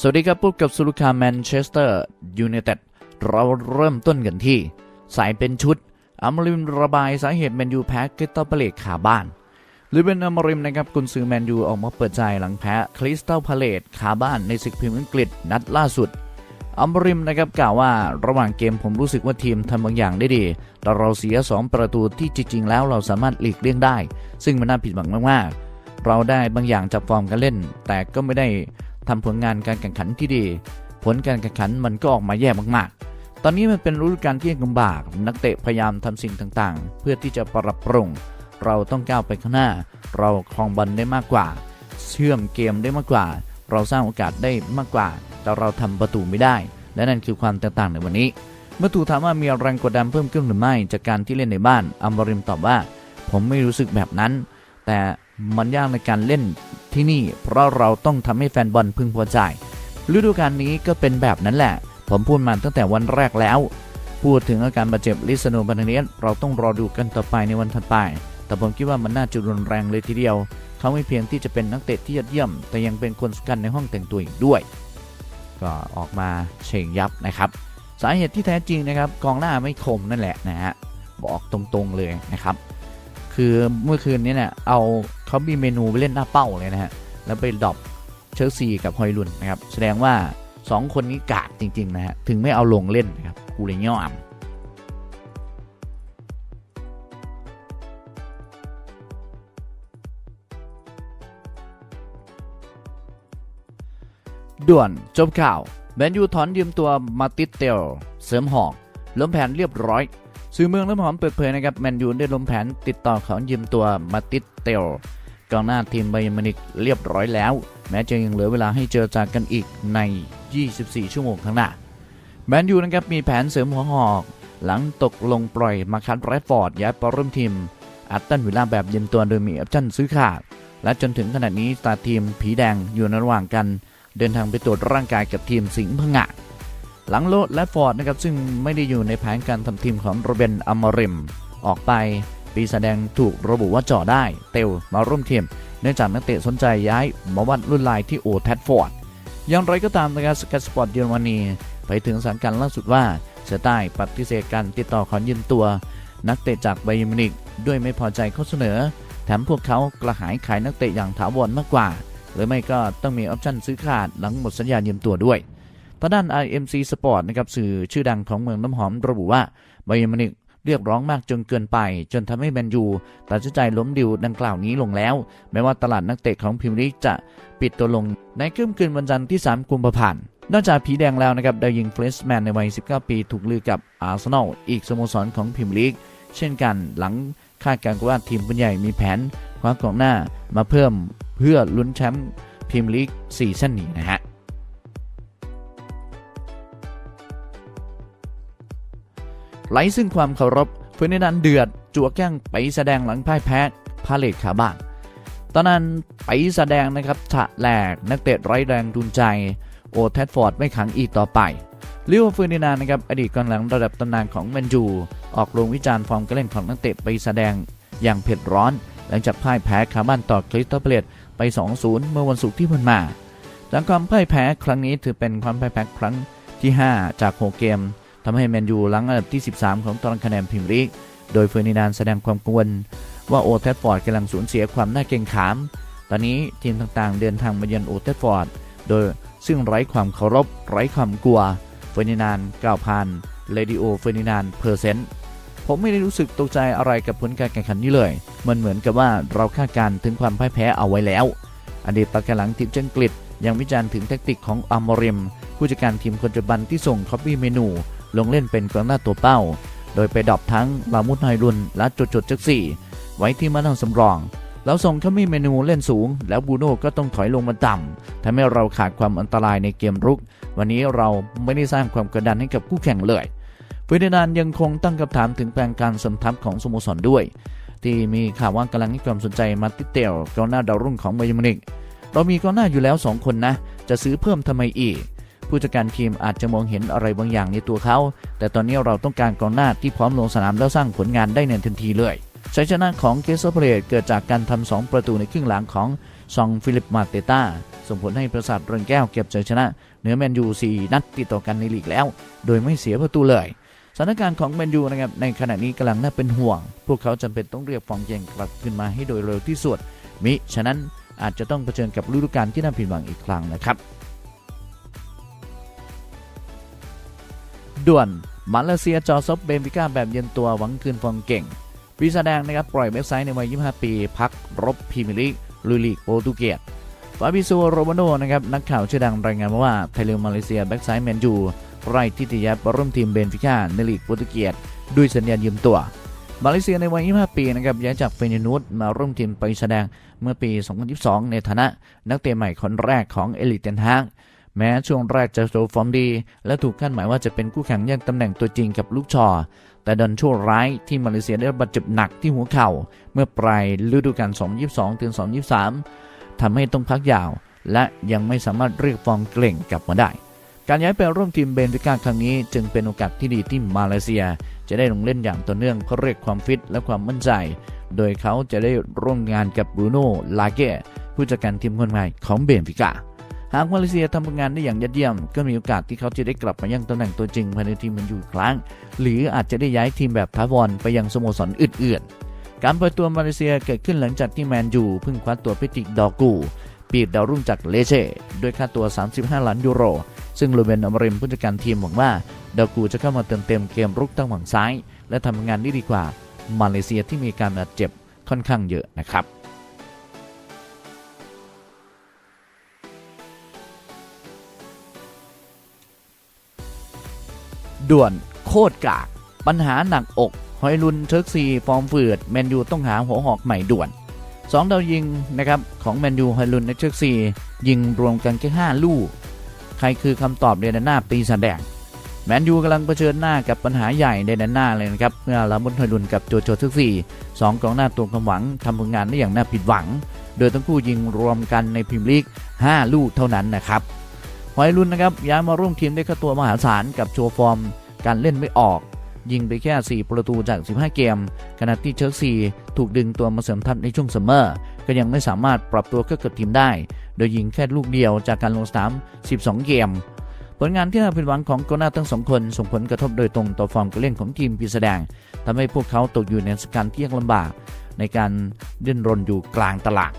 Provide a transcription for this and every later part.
สวัสดีครับพบกับสุลุคาแมนเชสเตอร์ยูไนเต็ดเราเริ่มต้นกันที่ สายเป็นชุดอมริมระบายสาเหตุแมนยูแพ้คริสตัลพาเลตขาบ้านหรือเป็นอมริมนะครับกุนซือแมนยูออกมาเปิดใจหลังแพ้คริสตัลพาเลตขาบ้านในศึกพรีเมียร์อังกฤษนัดล่าสุดอัมริมนะครับกล่าวว่าระหว่างเกมผมรู้สึกว่าทีมทำบางอย่างได้ดีแต่เราเสีย 2 ประตูที่จริง ๆ แล้วเราสามารถหลีกเลี่ยงได้ ซึ่งมันน่าผิดหวังมากๆ เราได้บางอย่างจากฟอร์มการเล่น แต่ก็ไม่ได้ ทำผลงานการแข่งขันที่ดี ผลการแข่งขันมันก็ออกมาแย่มากๆ ตอนนี้มันเป็นฤดูกาลที่ยากลำบาก นักเตะพยายามทำสิ่งต่างๆ เพื่อที่จะปรับปรุง เราต้องก้าวไปข้างหน้า เราครองบอลได้มากกว่า เชื่อมเกมได้มากกว่า เราสร้างโอกาสได้มากกว่า แต่เราทำประตูไม่ได้ และนั่นคือความแตกต่างในวันนี้ เมื่อถูกถามว่ามีแรงกดดันเพิ่มขึ้นหรือไม่จากการที่เล่นในบ้านอัมบริมตอบว่า ผมไม่รู้สึกแบบนั้น แต่ มันยากในการเล่นที่นี่ เพราะเราต้องทำให้แฟนบอลพึงพอใจฤดูกาลนี้ก็เป็นแบบนั้นแหละ ผมพูดมาตั้งแต่วันแรกแล้ว พูดถึงอาการบาดเจ็บลิซโนบันเนียสเราต้องรอดูกันต่อไปในวันถัดไป แต่ผมคิดว่ามันน่าจะรุนแรงเลยทีเดียว เขาไม่เพียงที่จะเป็นนักเตะที่ยอดเยี่ยม แต่ยังเป็นคนสำคัญในห้องแต่งตัวอีกด้วย ก็ออกมาเฉ่งยับนะครับ สาเหตุที่แท้จริงนะครับกองหน้าไม่คมนั่นแหละนะฮะบอกตรงๆเลยนะครับ คือเมื่อคืนนี้เนี่ยเอา เขามีเมนูไปเล่นหน้าเป้าเลยนะฮะ แล้วไปดรอปเชลซีกับฮอยลุนนะครับ แสดงว่า 2 คนนี้กากจริง ๆ นะฮะ ถึงไม่เอาลงเล่นนะครับกูเลยย่อมด่วนจบข่าวแมนยูถอนยืมตัวมาติสเตลเสริมหอกล้มแผนเรียบร้อย สื่อเมืองน้ำหอมเปิดเผยนะครับแมนยูได้ล้มแผนติดต่อขอยืมตัวมาติสเตล กองหน้าทีมไบเยมินิกเรียบร้อยแล้ว แม้จะยังเหลือเวลาให้เจรจากกันอีกใน 24 ชั่วโมงข้างหน้าแมนยูนะครับมีแผนเสริมหัวหอก หลังตกลงปล่อยมาคันแรฟอร์ดย้ายไปร่วมทีมอัตตันวิลล่าแบบยืมตัวโดยมีออปชั่นซื้อขาด และจนถึงขณะนี้ตาทีมผีแดงอยู่ในระหว่างกัน เดินทางไปตรวจร่างกายกับทีมสิงห์พงะ หลังโลดและฟอร์ดนะครับซึ่งไม่ได้อยู่ในแผนการทำทีมของโรเบนอัมริม ออกไป ปีแสดงถูกระบุว่าจ่อได้ เตลมาร่วมทีมเนื่องจากนักเตะสนใจย้ายมาวัดรุ่นลายที่โอแทดฟอร์ดอย่างไรก็ตามนะครับสกัดสปอร์ตเยอรมนีไปถึงสานการล่าสุดว่าเสือใต้ปฏิเสธการติดต่อขอยืมตัว นักเตะจากไบยมินิกด้วยไม่พอใจข้อเสนอ แถมพวกเขากระหายขายนักเตะอย่างถาวรมากกว่า หรือไม่ก็ต้องมีออปชั่นซื้อขาดหลังหมดสัญญายืมตัวด้วยทางด้าน IMC Sport นะครับสื่อชื่อดังของเมืองน้ำหอมระบุว่าไบยมินิก เรียกร้องมากจนเกินไป จนทำให้แมนยูตัดสินใจล้มดิวดังกล่าวนี้ลงแล้ว แม้ว่าตลาดนักเตะของพรีเมียร์ลีกจะปิดตัวลงในค่ำคืนวันจันทร์ที่ 3 กุมภาพันธ์นอกจากผีแดงแล้วนะครับดาวยิงเฟรชแมนในวัย 19 ปีถูกลือกับอาร์เซนอลอีกสโมสรของพรีเมียร์ลีก เช่นกันหลังคาดการณ์ว่าทีมผู้ใหญ่มีแผนคว้ากองหน้ามาเพิ่มเพื่อลุ้นแชมป์พรีเมียร์ลีกซีซั่นนี้นะฮะ ไหลซึ่งความเคารพเฟอร์ดินานเดือด จั่วแกล้งไปแสดงหลังพ่ายแพ้พาเลตขาบ้านตอนนั้นไปแสดงนะครับฉะแหลกนักเตะไร้แรงดุนใจ โอแทดฟอร์ดไม่ขังอีกต่อไปลิโอเฟอร์ดินานนะครับอดีตกองหลังระดับตำนานของแมนจูออกโรงวิจารณ์ฟอร์มการเล่นของนักเตะไปแสดงอย่างเผ็ดร้อน หลังจากพ่ายแพ้คาบ้านต่อคริสตัลพาเลตไป 2-0 เมื่อวันศุกร์ที่ผ่านมาหลังความพ่ายแพ้ครั้งนี้ถือเป็นความพ่ายแพ้ครั้งที่ 5 จาก 6 เกม ทำให้แมนยูหลังอันดับที่ 13 ของตารางคะแนนพรีเมียร์ลีก โดยเฟอร์ดินานแสดงความกังวล ว่าโอเทดฟอร์ดกำลังสูญเสียความน่าเกรงขาม ตอนนี้ทีมต่างๆ เดินทางมาเยือนโอเทดฟอร์ด โดยซึ่งไร้ความเคารพ ไร้ความกลัว เฟอร์ดินานกล่าวผ่านเรดิโอเฟอร์ดินานเพอร์เซนต์ผมไม่ได้รู้สึกตกใจอะไรกับผลการแข่งขันนี้เลย มันเหมือนกับว่าเราคาดการณ์ถึงความพ่ายแพ้เอาไว้แล้ว อดีตปากหลังทีมเจงกฤษยังวิจารณ์ถึงแทคติกของอัมมอริม ผู้จัดการทีมคนปัจจุบันที่ส่งคอปปี้เมนู ลงเล่นเป็นกองหน้าตัวเป้า โดยไปดรอปทั้งลามุดไฮรุนและจุดจุดจักสี่ไว้ที่มานั่งสำรอง แล้วส่งคอปปี้เมนูเล่นสูง แล้วบูโน่ก็ต้องถอยลงมาต่ำทำให้เราขาดความอันตรายในเกมรุก วันนี้เราไม่ได้สร้างความกดดันให้กับคู่แข่งเลยเฟอร์ดินานยังคงตั้งคำถามถึงแผนการสมทัพของสโมสรด้วย ที่มีข่าวว่ากำลังให้ความสนใจมาติเตลกองหน้าดาวรุ่งของไบย์มิวนิกเรามีกองหน้าอยู่แล้ว 2 คนนะ จะซื้อเพิ่มทำไมอีก ผู้จัดการทีมอาจจะมองเห็นอะไรบางอย่างในตัวเขา แต่ตอนนี้เราต้องการกองหน้าที่พร้อมลงสนามแล้วสร้างผลงานได้ในทันทีเลยชัยชนะของเกสเปเรตเกิดจากการทำสองประตูในครึ่งหลังของซองฟิลิปมาเตต้าส่งผลให้ประสาทเรือนแก้วเก็บชัยชนะเหนือแมนยู 4 นัดติดต่อกันในลีกแล้ว โดยไม่เสียประตูเลยสถานการณ์ของแมนยูนะครับในขณะนี้กำลังน่าเป็นห่วง พวกเขาจำเป็นต้องเรียกฟองเยงกลับขึ้นมาให้โดยเร็วที่สุด มิฉะนั้นอาจจะต้องเผชิญกับฤดูกาลที่น่าผิดหวังอีกครั้งนะครับ ด่วนมาเลเซียจอซบเบมิก้าแบบเย็นตัวหวังคืนฟอร์มเก่งปีศาแดงนะครับปล่อยเว็บไซต์ในวัย 25 ปี พักรบพรีเมียร์ลีกลุยลีกโปรตุเกสฟาบิโซโรมาโนนะครับนักข่าวชื่อดังรายงานมาว่าไทยเลวมาเลเซียแบ็กไซด์แมนยูไร่ทิติยับร่วมทีมเบนฟิก้าในลีกโปรตุเกสด้วยสัญญาณยืมตัว มาเลเซียในวัย 25 ปีนะครับย้ายจากเฟเนนูดมาร่วมทีมไปแสดงเมื่อปี 2022 ในฐานะนักเตะใหม่คนแรกของเอลิเทนฮาก แม้ช่วงแรกจะโชว์ฟอร์มดี และถูกคาดหมายว่าจะเป็นคู่แข่งแย่งตำแหน่งตัวจริงกับลูกชอ แต่ดันชั่วร้ายที่มาเลเซียได้รับบาดเจ็บหนักที่หัวเข่า เมื่อปลายฤดูกาล 2022ถึง2023ทำให้ต้องพักยาว และยังไม่สามารถเรียกฟอร์มเกล่งกลับมาได้ การย้ายไปร่วมทีมเบนฟิก้าครั้งนี้ จึงเป็นโอกาสที่ดีที่มาเลเซีย จะได้ลงเล่นอย่างต่อเนื่องเพื่อเรียกความฟิตและความมั่นใจ โดยเขาจะได้ร่วมงานกับบรูโน่ลาเก้ผู้จัดการทีมคนใหม่ของเบนฟิก้า หากมาเลเซียทำผลงานได้อย่างยอดเยี่ยม ก็มีโอกาสที่เขาจะได้กลับมายังตำแหน่งตัวจริงภายในทีมมันอยู่อีกครั้ง หรืออาจจะได้ย้ายทีมแบบท้าวรไปยังสโมสรอื่นๆ การเปิดตัวมาเลเซียเกิดขึ้นหลังจากที่แมนยูเพิ่งคว้าตัวพิติดอกูปีดดาวรุ่งจากเลเช่ด้วยค่าตัว 35 ล้านยูโร ซึ่งลูเบนอมริมผู้จัดการทีมหวังว่าดอกูจะเข้ามาเติมเต็มเกมรุกตั้งหวังซ้าย และทำงานได้ดีกว่ามาเลเซียที่มีการบาดเจ็บค่อนข้างเยอะนะครับ ด่วนโคตรกาก ปัญหาหนักอกหอยลุนเทิร์กซีฟอร์มฝืดแมนยูต้องหาหัวหอกใหม่ด่วน 2 ดาวยิงนะครับของแมนยูหอยลุนในเทิร์กซียิงรวมกันแค่5ลูก ใครคือคำตอบในด้านหน้าปีศาจแดงแมนยูกำลังเผชิญหน้ากับปัญหาใหญ่ในด้านหน้าเลยนะครับเมื่อลามุนหอยลุนกับโจโจเทิร์กซีสองกองหน้าตัวความหวังทำผลงานได้อย่างน่าผิดหวัง โดยทั้งคู่ยิงรวมกันในพรีเมียร์ลีก 5 ลูกเท่านั้นนะครับ หอยลุนนะครับย้ายมาร่วมทีมได้ค่าตัวมหาศาลกับโชว์ฟอร์ม การเล่นไม่ออก ยิงไปแค่ 4 ประตูจาก 15 เกม ขณะที่เชลซีถูกดึงตัวมาเสริมทัพในช่วงซัมเมอร์ ก็ยังไม่สามารถปรับตัวเข้ากับทีมได้ โดยยิงแค่ลูกเดียวจากการลงสนาม 12 เกม ผลงานที่น่าผิดหวังของกองหน้าทั้งสองคนส่งผลกระทบโดยตรงต่อฟอร์มการเล่นของทีมปีแสดงทำให้พวกเขาตกอยู่ในสถานการณ์ที่ยากลำบาก ในการดิ้นรนอยู่กลางตลาด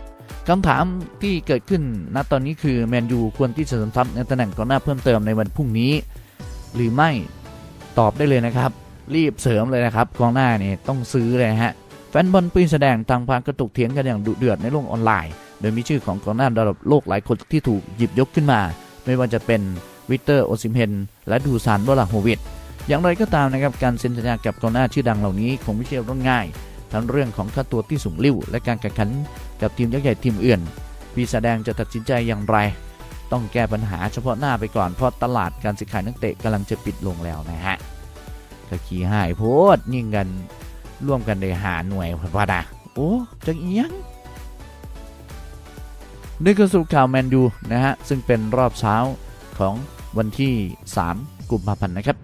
คำถามที่เกิดขึ้นณตอนนี้คือแมนยูควรที่จะสริมทัพในตำแหน่งกองหน้าเพิ่มเติมในวันพรุ่งนี้ หรือไม่ตอบได้เลยนะครับ รีบเสริมเลยนะครับกองหน้านี่ต้องซื้อเลยฮะแฟนบอลปีนแสดงต่างพากันกระตุกเถียงกันอย่างดุเดือดในโลกออนไลน์ โดยมีชื่อของกองหน้าระดับโลกหลายคนที่ถูกหยิบยกขึ้นมา ไม่ว่าจะเป็นวิเตอร์โอซิมเฮนและดูซานวลาโฮวิดอย่างไรก็ตามนะครับการเซ็นสัญญากับกองหน้าชื่อดังเหล่านี้คงไม่ใช่เรื่องง่าย ทั้งเรื่องของค่าตัวที่สูงลิ่วและการแข่งขันกับทีมยักษ์ใหญ่ทีมอื่นปีแสดงจะตัดสินใจอย่างไร ต้องแก้ปัญหาเฉพาะหน้าไปก่อนเพราะตลาดการซื้อขายนักเตะกำลังจะปิดลงแล้วนะฮะก็ขี่หายโพดยิ่งกันร่วมกันได้หาหน่วยพอดาโอ้จังเอียงนี่คือสรุปข่าวแมนยูนะฮะ ซึ่งเป็นรอบเช้าของวันที่ 3 กุมภาพันธ์นะครับ